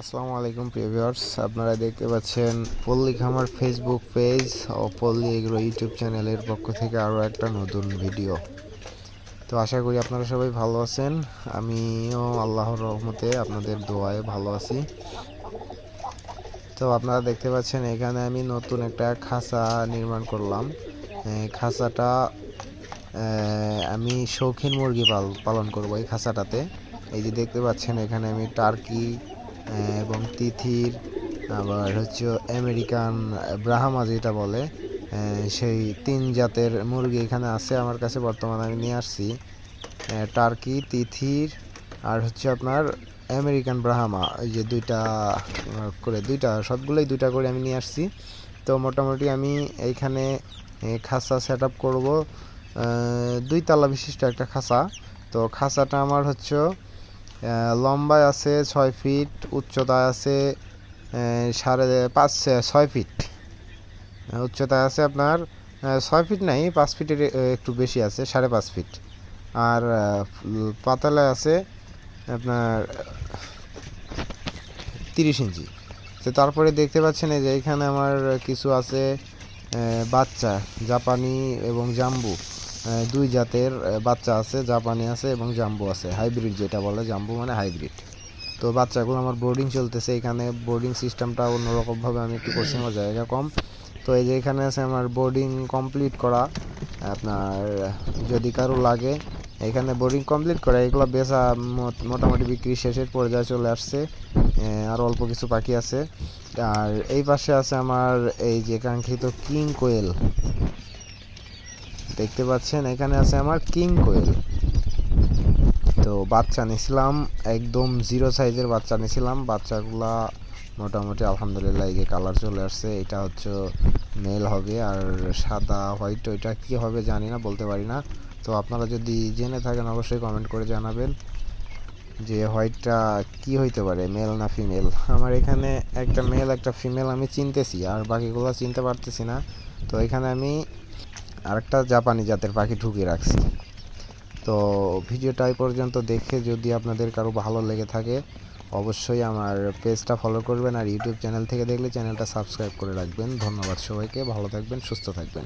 আসসালামু আলাইকুম প্রিভিউয়ার্স আপনারা দেখতে পাচ্ছেন পল্লী খামার ফেসবুক পেজ ও পল্লী এগ্রো ইউটিউব চ্যানেলের পক্ষ থেকে আরও একটা নতুন ভিডিও তো আশা করি আপনারা সবাই ভালো আছেন। আমিও আল্লাহর রহমতে আপনাদের দোয়ায় ভালো আছি। তো আপনারা দেখতে পাচ্ছেন এখানে আমি নতুন একটা খাঁচা নির্মাণ করলাম। খাঁচাটা আমি শৌখিন মুরগি পাল, পালন করব এই খাঁচাটাতে। এই যে দেখতে পাচ্ছেন এখানে আমি টার্কি এবং তিথির, আবার হচ্ছে আমেরিকান ব্রাহামা যেটা বলে সেই তিন জাতের মুরগি এখানে আছে আমার কাছে বর্তমানে, আমি নিয়ে আসছি। টার্কি, তিথির, আর হচ্ছে আপনার আমেরিকান ব্রাহামা, এই যে দুইটা করে দুইটা, সবগুলোই দুইটা করে আমি নিয়ে আসছি। তো মোটামুটি আমি এইখানে খাঁচা সেট আপ করব দুই তালা বিশিষ্ট একটা খাঁচা। তো খাঁচাটা আমার হচ্ছে লম্বায় আছে ছয় ফিট, উচ্চতায় আছে সাড়ে পাঁচ ছয় ফিট। উচ্চতায় আছে আপনার ছয় ফিট নাই, পাঁচ ফিটের একটু বেশি আছে, সাড়ে পাঁচ ফিট। আর পাতালায় আছে আপনার তিরিশ ইঞ্চি। তো তারপরে দেখতে পাচ্ছেন এই যে এখানে আমার কিছু আছে বাচ্চা, জাপানি এবং জাম্বু। দুই জাতের বাচ্চা আছে, জাপানি আছে এবং জাম্বু আছে। হাইব্রিড যেটা বলে, জাম্বু মানে হাইব্রিড। তো বাচ্চাগুলো আমার বোর্ডিং চলতেছে, এখানে বোর্ডিং সিস্টেমটা অন্যরকমভাবে আমি একটু করছি আমার জায়গা কম। তো এই যে এখানে আছে আমার বোর্ডিং কমপ্লিট করা, আপনার যদি কারও লাগে, এখানে বোর্ডিং কমপ্লিট করা, এগুলো বেচা মোটামুটি বিক্রি শেষের পর্যায়ে চলে আসছে আর অল্প কিছু পাখি আছে। আর এই পাশে আছে আমার এই যে কাঙ্ক্ষিত কিং কোয়েল দেখতে পাচ্ছেন, এখানে আছে আমার কিং কোয়েল। তো বাচ্চা নিয়েছিলাম একদম জিরো সাইজের বাচ্চা নিয়েছিলাম বাচ্চাগুলা মোটামুটি আলহামদুলিল্লাহ এই যে কালার চলে আসছে, এটা হচ্ছে মেল হবে আর সাদা, হোয়াইট, ওইটা কী হবে জানি না, বলতে পারি না। তো আপনারা যদি জেনে থাকেন, অবশ্যই কমেন্ট করে জানাবেন যে হোয়াইটটা কি হইতে পারে, মেল না ফিমেল। আমার এখানে একটা মেল, একটা ফিমেল আমি চিনতেছি, আর বাকিগুলো চিনতে পারতেছি না। তো এখানে আমি আরেকটা জাপানি জাতের পাখি ঢুকিয়ে রাখছি। তো ভিডিওটা এই পর্যন্ত দেখে যদি আপনাদের কারও ভালো লেগে থাকে, অবশ্যই আমার পেজটা ফলো করবেন আর ইউটিউব চ্যানেল থেকে দেখলে চ্যানেলটা সাবস্ক্রাইব করে রাখবেন। ধন্যবাদ সবাইকে, ভালো থাকবেন, সুস্থ থাকবেন।